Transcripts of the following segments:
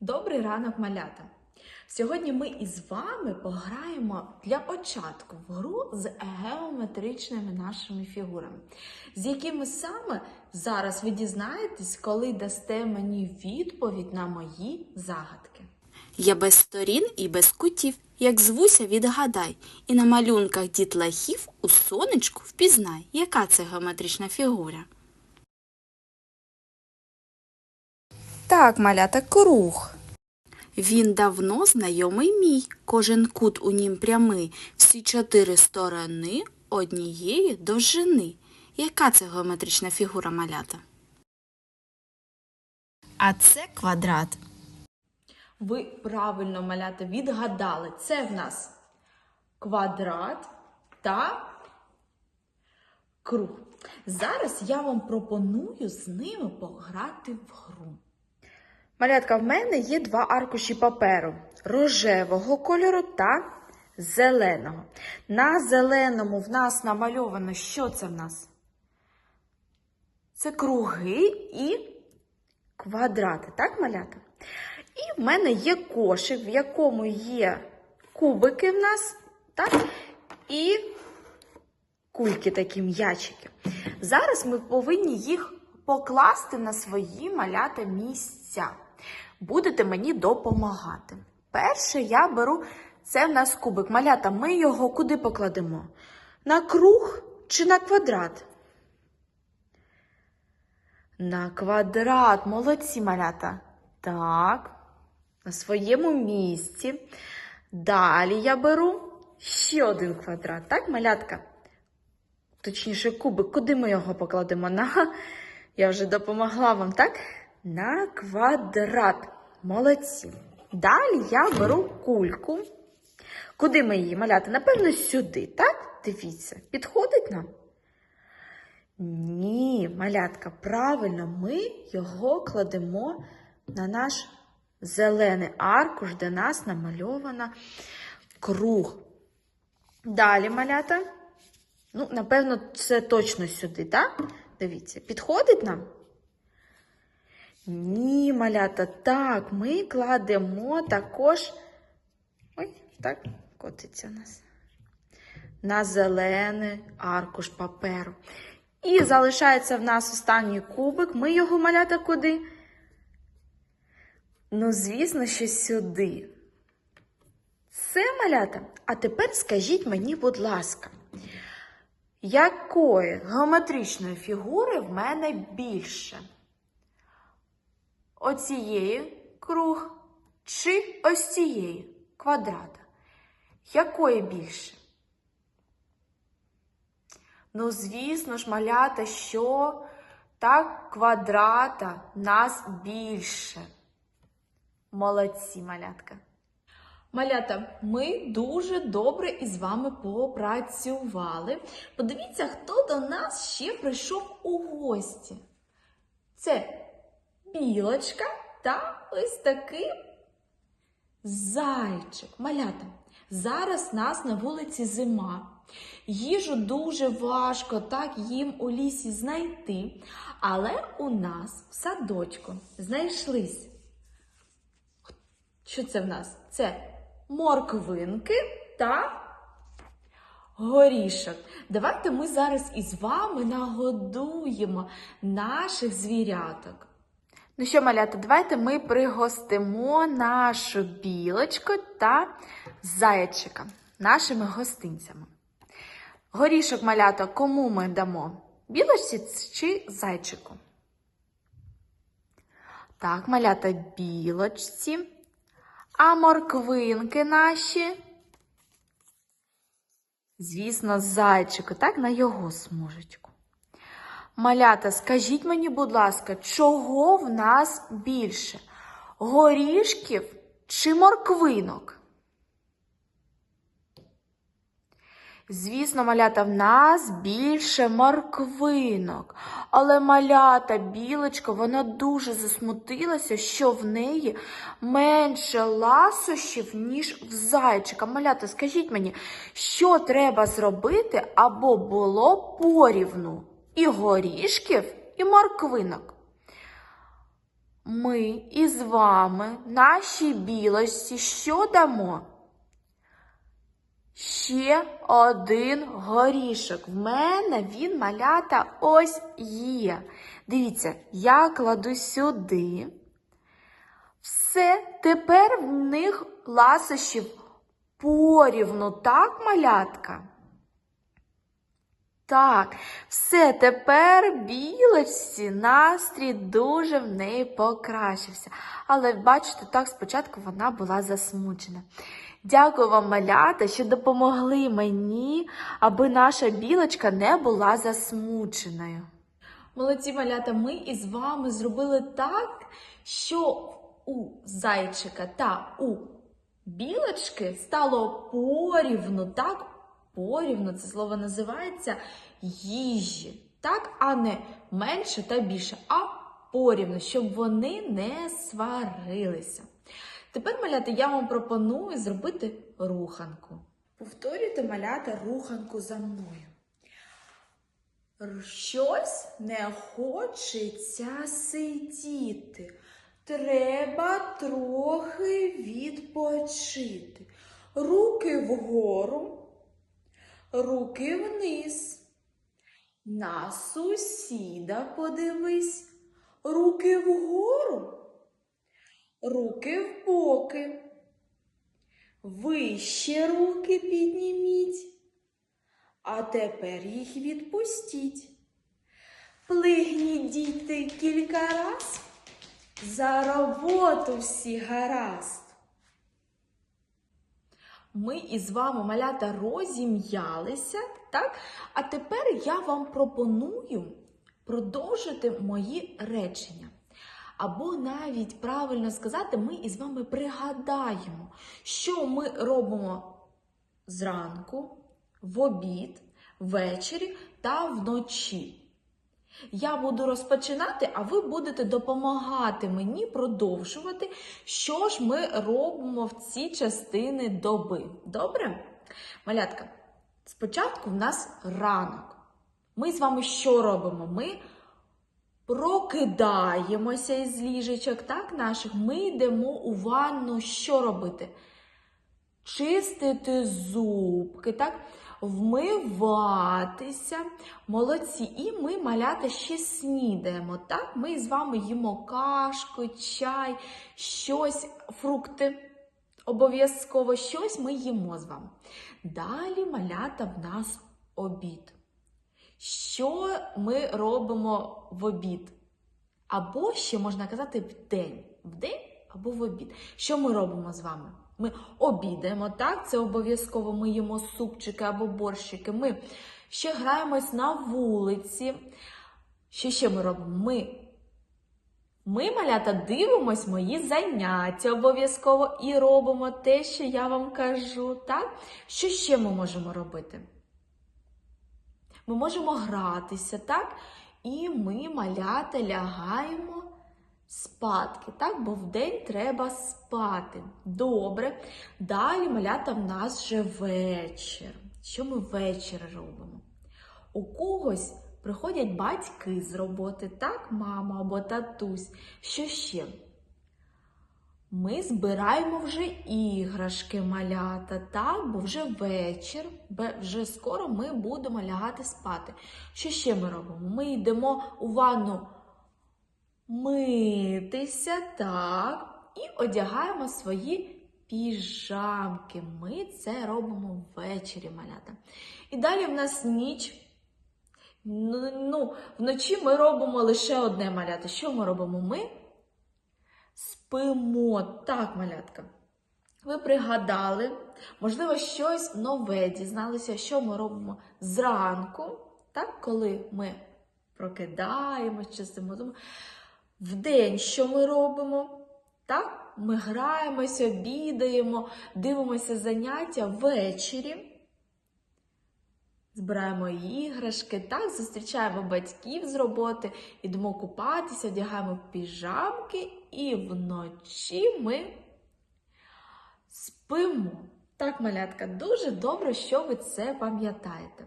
Добрий ранок, малята! Сьогодні ми із вами пограємо для початку в гру з геометричними нашими фігурами, з якими саме зараз ви дізнаєтесь, коли дасте мені відповідь на мої загадки. Я без сторін і без кутів, як звуся, відгадай, і на малюнках дітлахів у сонечку впізнай, яка це геометрична фігура. Так, малята, круг. Він давно знайомий мій, кожен кут у нім прямий, всі чотири сторони однієї довжини. Яка це геометрична фігура малята? А це квадрат. Ви правильно, малята, відгадали. Це в нас квадрат та круг. Зараз я вам пропоную з ними пограти в гру. Малятка, в мене є два аркуші паперу рожевого кольору та зеленого. На зеленому в нас намальовано, що це в нас? Це круги і квадрати, так, малята? І в мене є кошик, в якому є кубики в нас, так? І кульки такі м'ячики. Зараз ми повинні їх покласти на свої малята місця. Будете мені допомагати. Перше я беру, це в нас кубик. Малята, ми його куди покладемо? На круг чи на квадрат? На квадрат. Молодці малята. Так, на своєму місці. Далі я беру ще один квадрат. Так, малятка? Точніше, кубик. Куди ми його покладемо? На, я вже допомогла вам, так? На квадрат. Молодці. Далі я беру кульку. Куди ми її маляти? Напевно, сюди, так? Дивіться, підходить нам? Ні, малятка, правильно, ми його кладемо на наш зелений аркуш, де нас намальовано круг. Далі малята. Ну, напевно, це точно сюди, так? Дивіться, підходить нам? Ні, малята, так, ми кладемо також. Ой, так, котиться у нас. На зелений аркуш паперу. І залишається в нас останній кубик. Ми його малята куди? Ну, звісно, що сюди. Все, малята. А тепер скажіть мені, будь ласка, якої геометричної фігури в мене більше? Оцієї круг чи ось цієї квадрата? Якої більше? Ну, звісно ж, малята, що так квадрата нас більше. Молодці, малятка. Малята, ми дуже добре із вами попрацювали. Подивіться, хто до нас ще прийшов у гості. Це білочка та ось такий зайчик. Малята, зараз нас на вулиці зима. Їжу дуже важко так їм у лісі знайти, але у нас в садочку знайшлись. Що це в нас? Це морквинки та горішок. Давайте ми зараз із вами нагодуємо наших звіряток. Ну що, малята, давайте ми пригостимо нашу білочку та зайчика нашими гостинцями. Горішок малята кому ми дамо? Білочці чи зайчику? Так, малята білочці. А морквинки наші? Звісно, зайчику, так, на його смужечку. Малята, скажіть мені, будь ласка, чого в нас більше? Горішків чи морквинок? Звісно, малята, в нас більше морквинок. Але малята, білочка, вона дуже засмутилася, що в неї менше ласощів, ніж в зайчика. Малята, скажіть мені, що треба зробити, або було порівну і горішків, і морквинок? ми із вами нашій білості що дамо? Ще один горішок. В мене він малята ось є. Дивіться, я кладу сюди. Все, тепер в них ласощів порівну, так, малятка? Так, все, тепер білочці настрій дуже в неї покращився. Але бачите, так спочатку вона була засмучена. Дякую вам, малята, що допомогли мені, аби наша білочка не була засмученою. Молодці малята, ми із вами зробили так, що у зайчика та у білочки стало порівну, так? Порівну це слово називається їжі, так? А не менше та більше, а порівну, щоб вони не сварилися. Тепер, малята, я вам пропоную зробити руханку. Повторюйте малята руханку за мною. Щось не хочеться сидіти. Треба трохи відпочити. Руки вгору, руки вниз. На сусіда подивись. Руки вгору, руки в боки. Вище руки підніміть. А тепер їх відпустіть. Плигніть діти кілька раз, за роботу всі гаразд. Ми із вами, малята, розім'ялися, так? А тепер я вам пропоную продовжити мої речення. Або навіть правильно сказати, ми із вами пригадаємо, що ми робимо зранку, в обід, ввечері та вночі. Я буду розпочинати, а ви будете допомагати мені продовжувати, що ж ми робимо в ці частини доби. Добре? Малятка, спочатку в нас ранок. Ми з вами що робимо? Ми прокидаємося із ліжечок, так, наших. Ми йдемо у ванну, що робити? Чистити зубки, так? Вмиватися, молодці. І ми, малята, ще снідаємо. Так? Ми з вами їмо кашку, чай, щось, фрукти. Обов'язково щось ми їмо з вами. Далі малята в нас обід. Що ми робимо в обід? Або ще можна казати в день. В день або в обід. Що ми робимо з вами? Ми обідаємо, так? Це обов'язково ми їмо супчики або борщики. Ми ще граємось на вулиці. Що ще ми робимо? Ми, ми малята, дивимось мої заняття обов'язково і робимо те, що я вам кажу. так? Що ще ми можемо робити? Ми можемо гратися, так? І ми, малята, лягаємо спадки, так? Бо вдень треба спати. Добре. Далі малята в нас вже вечір. Що ми ввечері робимо? У когось приходять батьки з роботи, так, мама або татусь. Що ще? Ми збираємо вже іграшки малята, так, бо вже вечір, вже скоро ми будемо лягати спати. Що ще ми робимо? Ми йдемо у ванну митися, так, і одягаємо свої піжамки. Ми це робимо ввечері, малята. І далі в нас ніч. Ну, ну, вночі ми робимо лише одне малята. Що ми робимо? Ми спимо. Так, малятка. Ви пригадали, можливо, щось нове дізналися, що ми робимо зранку, так, коли ми прокидаємось, чистимо зуби. Вдень що ми робимо? Так, ми граємося, обідаємо, дивимося заняття ввечері. Збираємо іграшки, так, зустрічаємо батьків з роботи, йдемо купатися, одягаємо піжамки, і вночі ми спимо. Так, малятка, дуже добре, що ви це пам'ятаєте.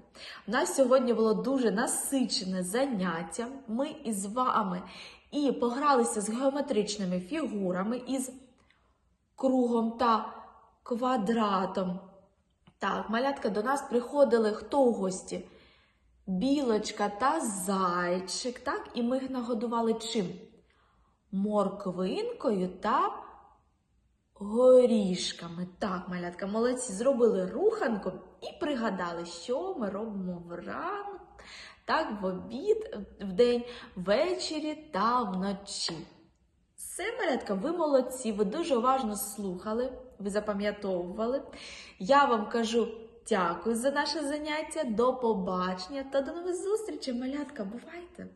У нас сьогодні було дуже насичене заняття. Ми із вами і погралися з геометричними фігурами із кругом та квадратом. Так, малятка до нас приходили хто у гості? Білочка та зайчик, так? І ми їх нагодували чим? Морквинкою та горішками. Так, малятка, молодці, зробили руханку і пригадали, що ми робимо вранку, так, в обід, в день, ввечері та вночі. Все, малятка, ви молодці, ви дуже уважно слухали, ви запам'ятовували. Я вам кажу дякую за наше заняття, до побачення та до нових зустрічей, малятка, бувайте!